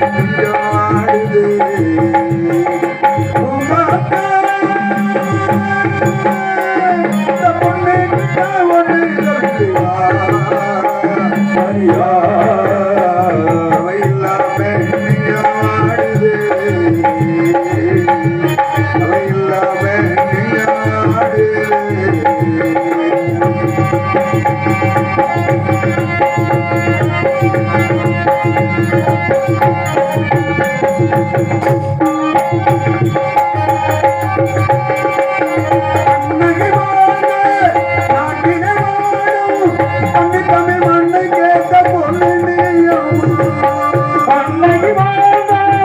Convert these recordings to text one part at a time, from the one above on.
நெஞ்சமாடுதே. பூங்காத்தே, இந்த பொண்ணுகிட்ட ஒண்ணு சொல்லி வா. சரியா? அவ இல்லாம நெஞ்சமாடுதே. அவ இல்லாம நெஞ்சமாடுதே. அன்னைக்கு கேட்ட பொண்ணு நீயும். அன்னைக்கு ஆயிரம்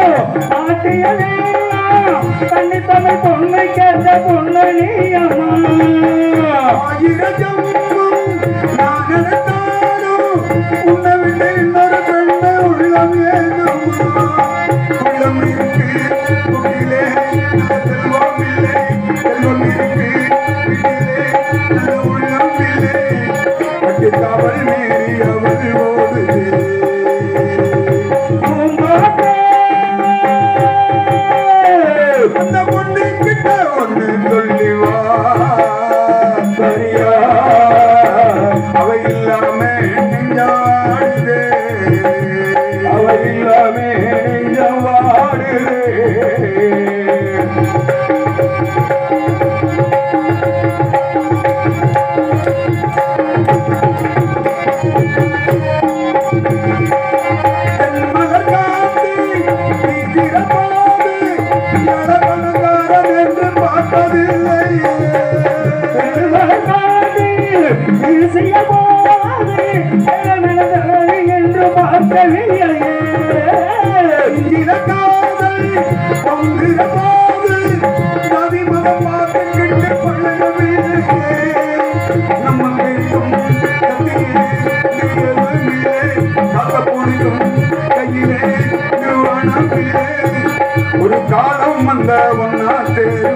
கட்டிக்காவல் மீறி அவள் ஓடுதே அந்த பொண்ணு கிட்ட சொல்லி வா. சரியா? இல்லாம நெஞ்சாடுதே. ஒரு காலம் வந்த ஒன்னா தேரு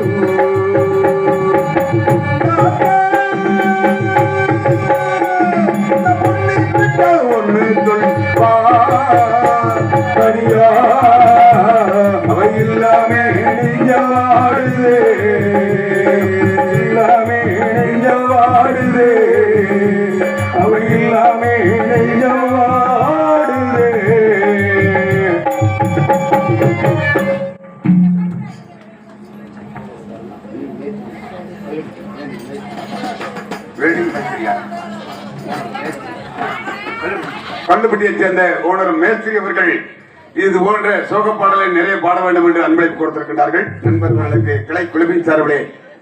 கள்ளுப்பட்டியைச் சேர்ந்த ஓனர் மேஸ்திரி அவர்கள் இது போன்ற சோக பாடலை நிறைய பாட வேண்டும் என்று அன்பளிப்பு கொடுத்திருக்கின்றார்கள். நண்பர்களுக்கு கிளை குழுவின் சார்பிலே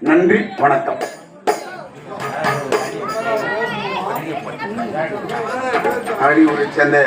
நன்றி வணக்கம். அறிவுரை சேர்ந்த